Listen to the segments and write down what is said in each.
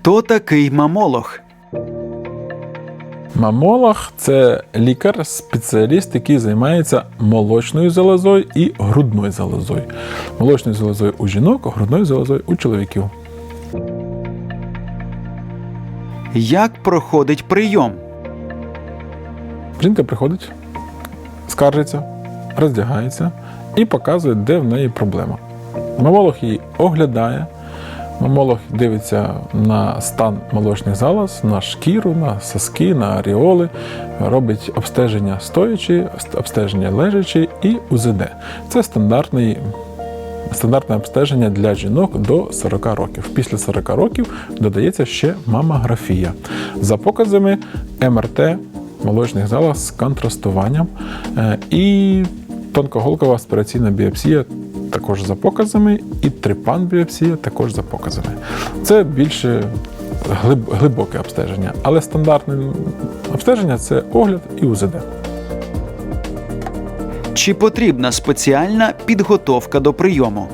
Хто такий мамолог? Мамолог це лікар, спеціаліст, який займається молочною залозою і грудною залозою. Молочною залозою у жінок, грудною залозою у чоловіків. Як проходить прийом? Жінка приходить, скаржиться, роздягається і показує, де в неї проблема. Мамолог її оглядає. Мамолог дивиться на стан молочних залоз, на шкіру, на соски, на аріоли, робить обстеження стоячи, обстеження лежачи і УЗД. Це стандартний, стандартне обстеження для жінок до 40 років. Після 40 років додається ще мамографія. За показами МРТ молочних залоз з контрастуванням е, і тонкоголкова аспіраційна біопсія також за показами, і трипанбіопсія також за показами. Це більше глиб- глибоке обстеження, але стандартне обстеження це огляд і УЗД. Чи потрібна спеціальна підготовка до прийому?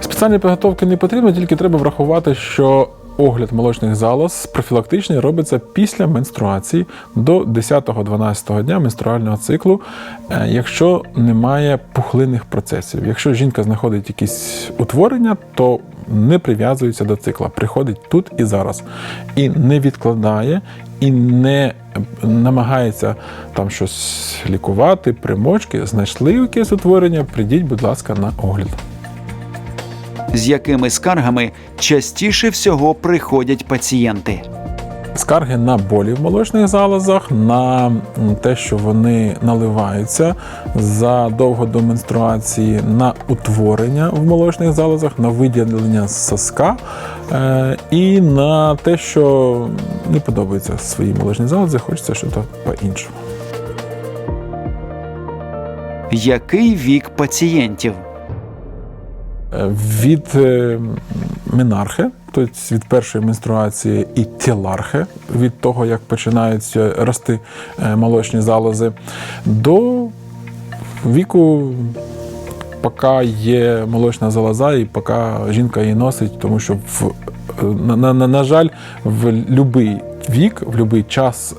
Спеціальної підготовки не потрібно, тільки треба врахувати, що огляд молочних залоз профілактичний робиться після менструації до 10-12 дня менструального циклу, е, якщо немає пухлинних процесів. Якщо жінка знаходить якісь утворення, то не прив'язується до цикла, приходить тут і зараз, і не відкладає, і не намагається там щось лікувати, примочки. Знайшли якесь утворення, прийдіть, будь ласка, на огляд. З якими скаргами частіше всього приходять пацієнти? Скарги на болі в молочних залозах, на те, що вони наливаються задовго до менструації, на утворення в молочних залозах, на виділення соска е, і на те, що не подобається свої молочні залози, хочеться щось по-іншому. Який вік пацієнтів? Е, Від е, менархи, тобто від першої менструації, і тілархи, від того, як починають е, рости е, молочні залози, до віку, поки є молочна залоза, і поки жінка її носить, тому що в, на, на, на, жаль, в будь-який вік, в будь-який час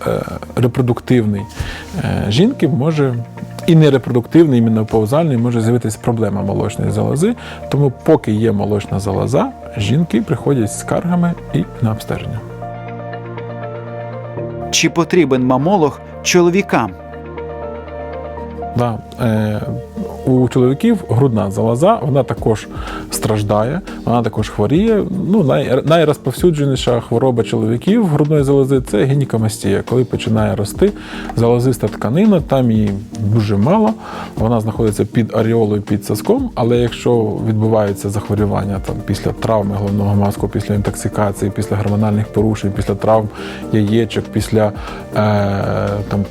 репродуктивний жінки може. І нерепродуктивний, і менопаузальний може з'явитися проблема молочної залози. Тому, поки є молочна залоза, жінки приходять з скаргами і на обстеження. Чи потрібен мамолог чоловікам? Да. Е, у чоловіків грудна залоза, вона також страждає, вона також хворіє. Ну, най, найрозповсюдженіша хвороба чоловіків грудної залози це гінекомастія. Коли починає рости залозиста тканина, там її дуже мало, вона знаходиться під аріолою, під соском, але якщо відбувається захворювання там, після травми головного мозку, після інтоксикації, після гормональних порушень, після травм яєчок, після е, там,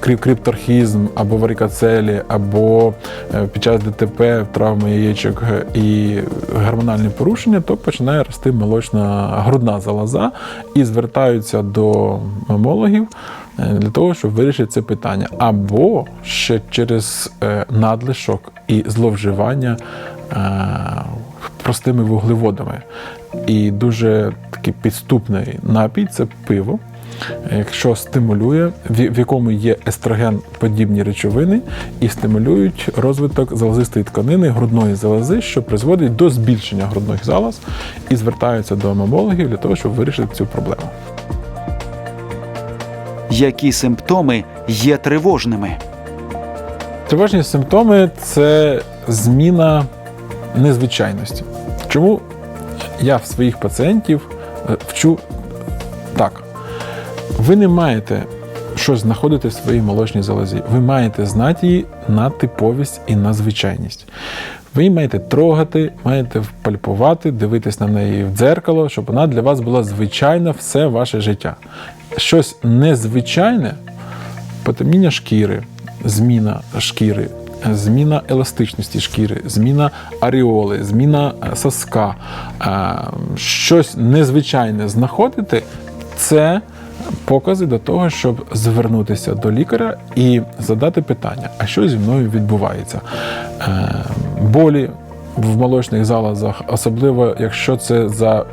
крипторхізм або варикоцелі, або е, під час ДТП травми яєчок е, і гормональні порушення, то починає рости молочна грудна залоза і звертаються до мамологів е, для того, щоб вирішити це питання. Або ще через надлишок і зловживання простими вуглеводами. І дуже такий підступний напій це пиво якщо стимулює, в якому є естроген подібні речовини, і стимулюють розвиток залозистої тканини грудної залози, що призводить до збільшення грудних залоз і звертаються до мамологів для того, щоб вирішити цю проблему. Які симптоми є тривожними? Тривожні симптоми це зміна незвичайності. Чому я в своїх пацієнтів е, вчу? Ви не маєте щось знаходити в своїй молочній залозі. Ви маєте знати її на типовість і на звичайність. Ви її маєте трогати, маєте пальпувати, дивитись на неї в дзеркало, щоб вона для вас була звичайна все ваше життя. Щось незвичайне, потемніння шкіри, зміна шкіри, зміна еластичності шкіри, зміна аріоли, зміна е, соска, е, щось незвичайне знаходити, це покази до того, щоб звернутися до лікаря і задати питання, а що зі мною відбувається? Е, Болі в молочних залозах, особливо якщо це за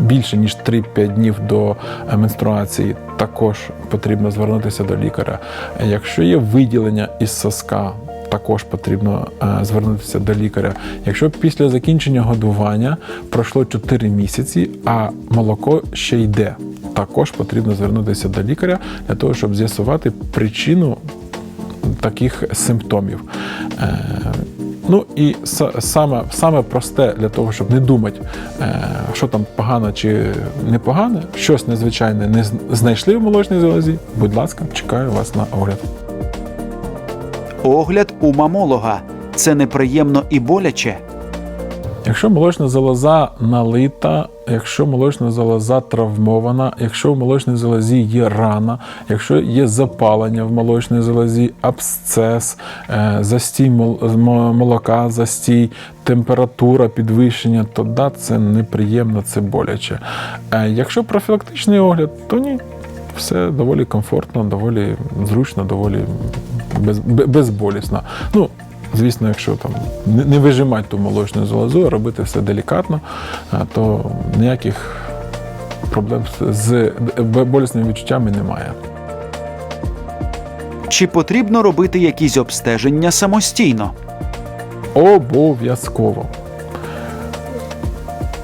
більше ніж 3-5 днів до е, менструації, також потрібно звернутися до лікаря. Якщо є виділення із соска, також потрібно е, звернутися до лікаря. Якщо після закінчення годування пройшло 4 місяці, а молоко ще йде, також потрібно звернутися до лікаря для того, щоб з'ясувати причину таких симптомів. Е, Ну і саме, саме просте для того, щоб не думати, е, що там погано чи непогано, щось незвичайне не знайшли в молочній залозі. Будь ласка, чекаю вас на огляд. Огляд у мамолога це неприємно і боляче. Якщо молочна залоза налита, якщо молочна залоза травмована, якщо в молочній залозі є рана, якщо є запалення в молочній залозі, абсцес, е, застій молока, застій, температура, підвищення, то да, це неприємно, це боляче. Е, Якщо профілактичний огляд, то ні. Все доволі комфортно, доволі зручно, доволі без, безболісно. Ну, звісно, якщо там не, вижимати ту молочну залозу, а робити все делікатно, то ніяких проблем з болісними відчуттями немає. Чи потрібно робити якісь обстеження самостійно? Обов'язково.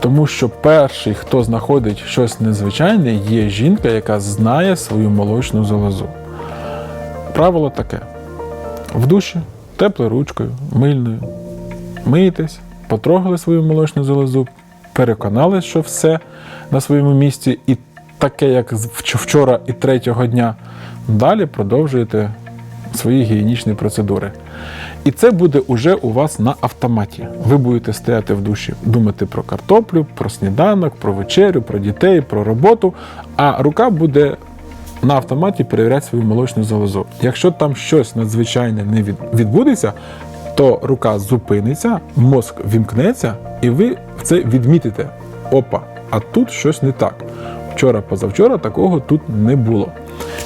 Тому що перший, хто знаходить щось незвичайне, є жінка, яка знає свою молочну залозу. Правило таке: в душі теплою ручкою, мильною. Миєтесь, потрогали свою молочну залозу, переконались, що все на своєму місці, і таке, як вчора і третього дня. Далі продовжуєте свої гігієнічні процедури. І це буде уже у вас на автоматі. Ви будете стояти в душі, думати про картоплю, про сніданок, про вечерю, про дітей, про роботу, а рука буде на автоматі перевіряти свою молочну залозу. Якщо там щось надзвичайне не відбудеться, то рука зупиниться, мозк вімкнеться, і ви це відмітите. Опа, а тут щось не так. Вчора, позавчора такого тут не було.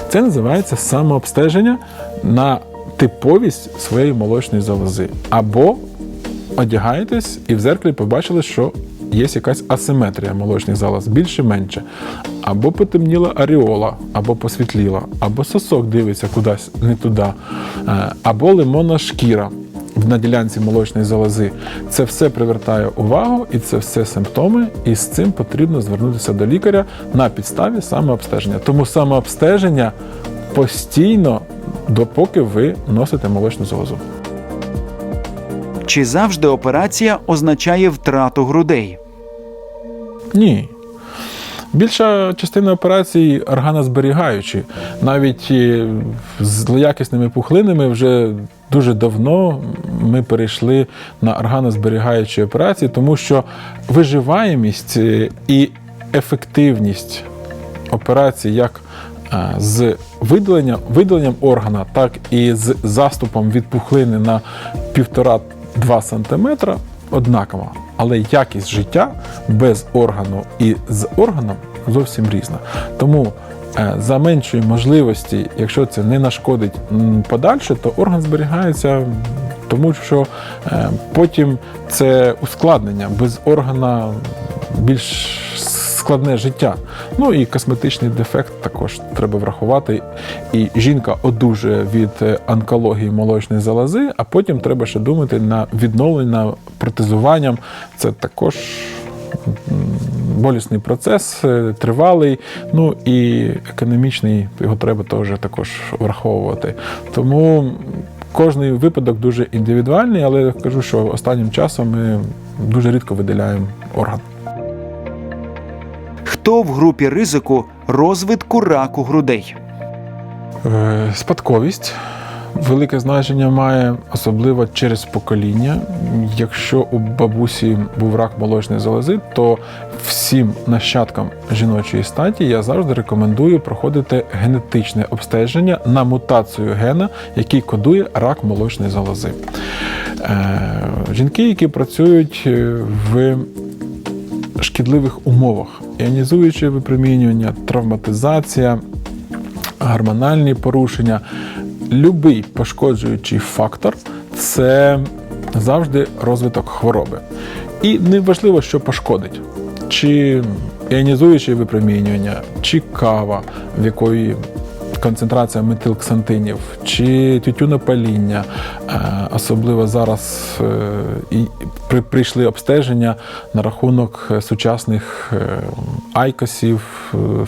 Це називається самообстеження на типовість своєї молочної залози. Або одягаєтесь і в зеркалі побачили, що є якась асиметрія молочних залоз, більше-менше. Або потемніла аріола, або посвітліла, або сосок дивиться кудись не туди, е, або лимонна шкіра на ділянці молочної залози. Це все привертає увагу, і це все симптоми, і з цим потрібно звернутися до лікаря на підставі самообстеження. Тому самообстеження постійно, допоки ви носите молочну залозу. Чи завжди операція означає втрату грудей? Ні. Більша частина операцій органозберігаючі. Навіть е, з злоякісними пухлинами вже дуже давно ми перейшли на органозберігаючі операції, тому що виживаємість е, і ефективність операцій як е, з видаленням, видаленням органа, так і з заступом від пухлини на 1,5-2 см однакова. Але якість життя без органу і з органом зовсім різна. Тому е, за меншої можливості, якщо це не нашкодить подальше, то орган зберігається, тому що е, потім це ускладнення без органа більш складне життя. Ну і косметичний дефект також треба врахувати. І жінка одужує від е, онкології молочної залози, а потім треба ще думати на відновлення протезуванням. Це також болісний процес, е, тривалий, ну і економічний, його треба теж також враховувати. Тому кожний випадок дуже індивідуальний, але я кажу, що останнім часом ми дуже рідко виділяємо орган. Хто в групі ризику розвитку раку грудей? Е, Спадковість велике значення має, особливо через покоління. Якщо у бабусі був рак молочної залози, то всім нащадкам жіночої статі я завжди рекомендую проходити генетичне обстеження на мутацію гена, який кодує рак молочної залози. Е, Жінки, які працюють е, в шкідливих умовах, іонізуюче випромінювання, травматизація, гормональні порушення. Любий пошкоджуючий фактор це завжди розвиток хвороби. І неважливо, що пошкодить. Чи іонізуюче випромінювання, чи кава, в якої концентрація метилксантинів, чи тютюнопаління. Е, Особливо зараз е, і при- прийшли обстеження на рахунок е, сучасних айкосів,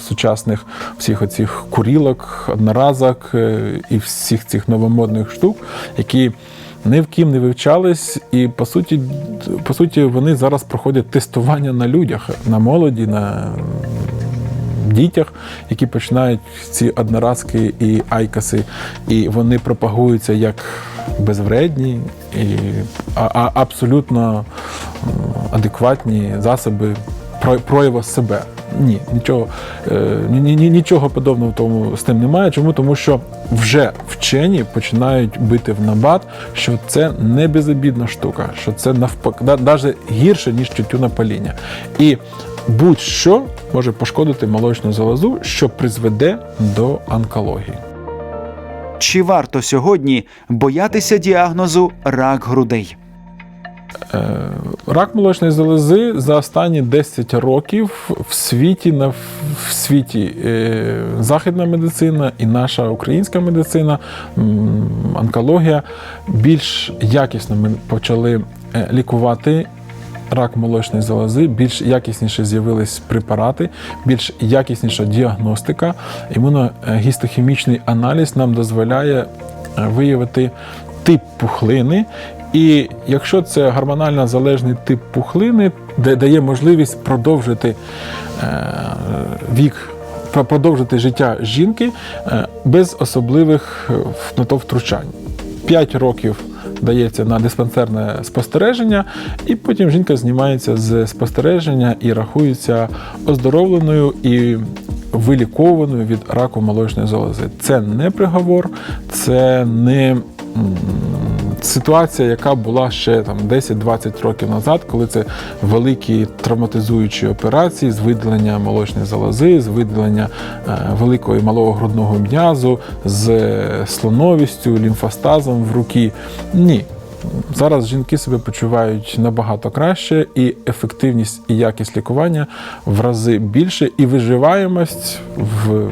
сучасних всіх оцих курілок, одноразок і всіх цих новомодних штук, які ні в ким не вивчались, і по суті, по суті, вони зараз проходять тестування на людях, на молоді, на дітях, які починають ці одноразки і айкоси, і вони пропагуються як безвредні і абсолютно адекватні засоби прояву себе. Ні, нічого, е, ні- ні, нічого подобного тому з тим немає. Чому? Тому що вже вчені починають бити в набат, що це не безобідна штука, що це навпаки навіть гірше, ніж тютюнопаління. І будь-що може пошкодити молочну залозу, що призведе до онкології. Чи варто сьогодні боятися діагнозу рак грудей? Е, Рак молочної залози за останні 10 років в світі на в світі е, західна медицина і наша українська медицина, онкологія більш якісно ми почали е, лікувати. Рак молочної залози, більш якісніше з'явились препарати, більш якісніша діагностика. Імуногістохімічний аналіз нам дозволяє е, виявити тип пухлини. І якщо це гормонально залежний тип пухлини, де дає можливість продовжити е, вік, продовжити життя жінки е, без особливих на то втручань. 5 років дається на диспансерне спостереження, і потім жінка знімається з спостереження і рахується оздоровленою і вилікованою від раку молочної залози. Це не приговор, це не ситуація, яка була ще там 10-20 років назад, коли це великі травматизуючі операції з видалення молочної залози, з видалення е, великого і малого грудного м'язу, з е, слоновістю, лімфостазом в руки. Ні. Зараз жінки себе почувають набагато краще, і ефективність і якість лікування в рази більше, і виживаємость в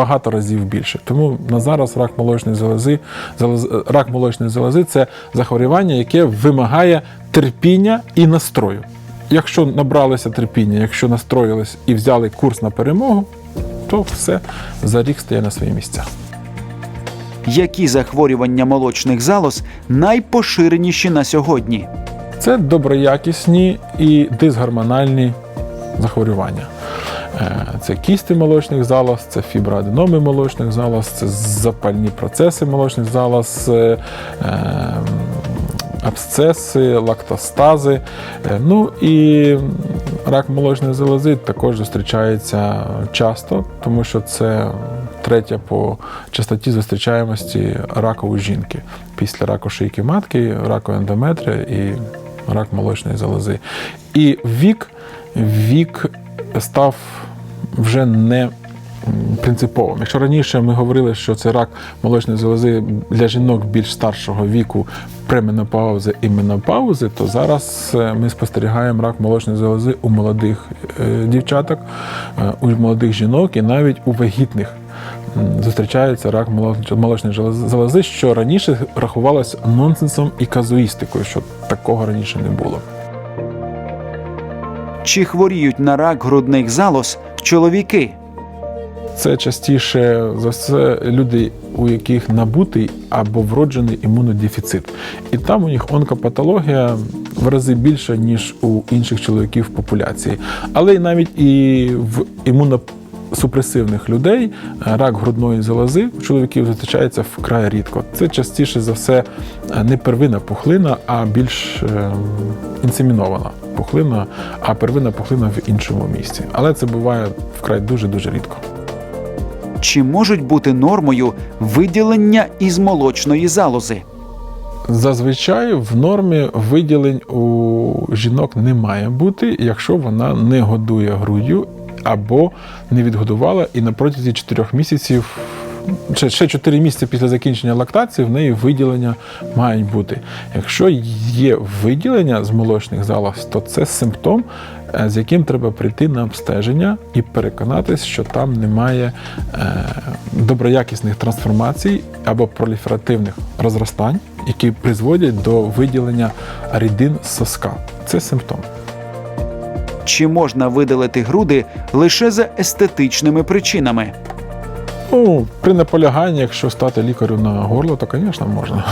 багато разів більше. Тому на зараз рак молочної залози, залоз- рак молочної залози це захворювання, яке вимагає терпіння і настрою. Якщо набралися терпіння, якщо настроїлись і взяли курс на перемогу, то все за рік стає на свої місця. Які захворювання молочних залоз найпоширеніші на сьогодні? Це доброякісні і дисгормональні захворювання. Е, Це кісти молочних залоз, це фіброаденоми молочних залоз, це запальні процеси молочних залоз, е, е, абсцеси, лактостази. Е, Ну і рак молочної залози також зустрічається часто, тому що це третя по частоті зустрічаємості раку у жінки. Після раку шийки матки, раку ендометрія і рак молочної залози. І вік, вік став вже не принциповим. Якщо раніше ми говорили, що це рак молочної залози для жінок більш старшого віку пременопаузи і менопаузи, то зараз е, ми спостерігаємо рак молочної залози у молодих е, дівчаток, е, у молодих жінок і навіть у вагітних. Зустрічається рак молочної залози, що раніше рахувалось нонсенсом і казуїстикою, що такого раніше не було. Чи хворіють на рак грудних залоз чоловіки? Це частіше за все люди, у яких набутий або вроджений імунодефіцит. І там у них онкопатологія в рази більша, ніж у інших чоловіків в популяції. Але навіть і в імуносупресивних людей е, рак грудної залози у чоловіків зустрічається вкрай рідко. Це частіше за все е, не первинна пухлина, а більш е, інсемінована пухлина, а первинна пухлина в іншому місці. Але це буває вкрай дуже-дуже рідко. Чи можуть бути нормою виділення із молочної залози? Зазвичай в нормі виділень у жінок не має бути, якщо вона не годує груддю або не відгодувала і на протязі 4 місяців ще, ще 4 місяці після закінчення лактації в неї виділення мають бути. Якщо є виділення з молочних залоз, то це симптом, е, з яким треба прийти на обстеження і переконатись, що там немає е, доброякісних трансформацій або проліферативних розростань, які призводять до виділення рідин з соска. Це симптом. Чи можна видалити груди лише за естетичними причинами? Ну, при наполяганні, якщо стати лікарю на горло, то, звісно, можна.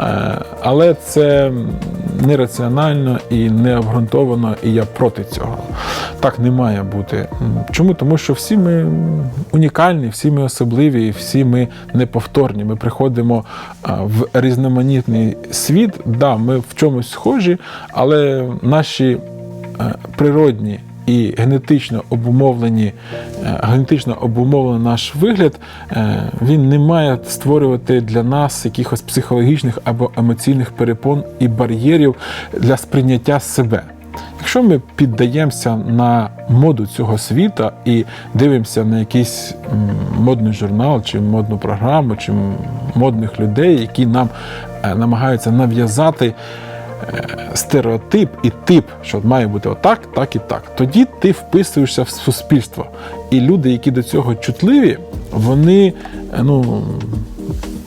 Е, Але це нераціонально і не обґрунтовано, і я проти цього. Так не має бути. Чому? Тому що всі ми унікальні, всі ми особливі, всі ми неповторні. Ми приходимо в різноманітний світ. Да, ми в чомусь схожі, але наші е, природні і генетично обумовлені, е, генетично обумовлений наш вигляд, е, він не має створювати для нас якихось психологічних або емоційних перепон і бар'єрів для сприйняття себе. Якщо ми піддаємося на моду цього світа і дивимося на якийсь модний журнал, чи модну програму, чи модних людей, які нам е, намагаються нав'язати е, стереотип і тип, що має бути отак, так і так. Тоді ти вписуєшся в суспільство. І люди, які до цього чутливі, вони е, ну,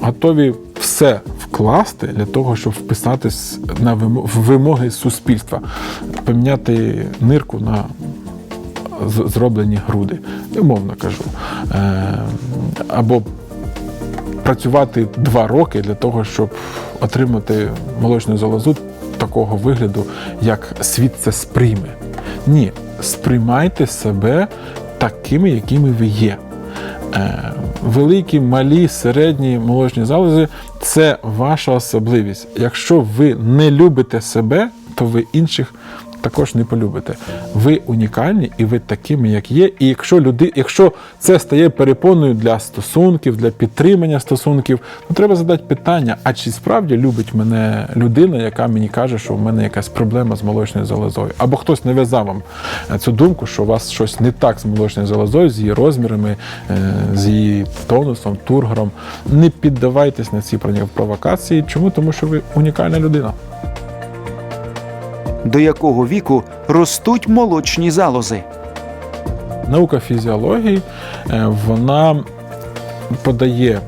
готові все вкласти для того, щоб вписатись на вимоги суспільства, поміняти нирку на зроблені груди, умовно кажу. Е, Або працювати два роки для того, щоб отримати молочну залозу такого вигляду, як світ це сприйме. Ні, сприймайте себе такими, якими ви є. Е, Великі, малі, середні молочні залози це ваша особливість. Якщо ви не любите себе, то ви інших також не полюбите. Ви унікальні і ви такими, як є. І якщо люди, якщо це стає перепоною для стосунків, для підтримання стосунків, то треба задати питання: а чи справді любить мене людина, яка мені каже, що в мене якась проблема з молочною залозою? Або хтось нав'язав вам е, цю думку, що у вас щось не так з молочною залозою, з її розмірами, е, з її тонусом, тургором. Не піддавайтесь на ці провокації. Чому? Тому що ви унікальна людина. До якого віку ростуть молочні залози? Наука фізіології е, вона подає е,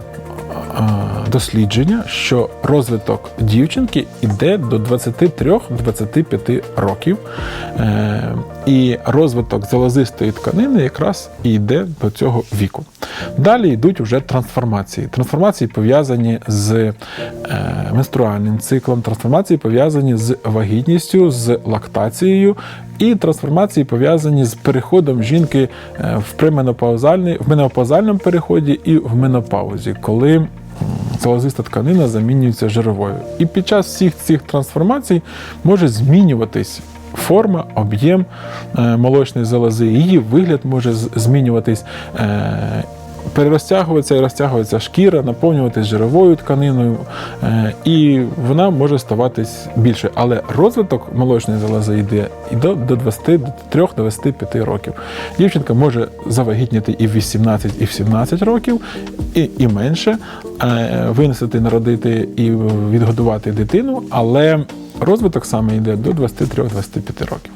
дослідження, що розвиток дівчинки йде до 23-25 років, Е, і розвиток залозистої тканини якраз і йде до цього віку. Далі йдуть вже трансформації. Трансформації пов'язані з е, менструальним циклом, трансформації пов'язані з вагітністю, з лактацією, і трансформації пов'язані з переходом жінки е, в в менопаузальному переході і в менопаузі, коли м, тканина замінюється жировою. І під час всіх цих трансформацій може змінюватись форма, об'єм е, молочної залози, її вигляд може змінюватись. е, Перерозтягується і розтягується шкіра, наповнюватись жировою тканиною, е, і вона може ставатись більше. Але розвиток молочної залози йде і до, до 23-25 років. Дівчинка може завагітніти і в 18, і в 17 років, і, і менше, виносити, народити і відгодувати дитину, але розвиток саме йде до 23-25 років.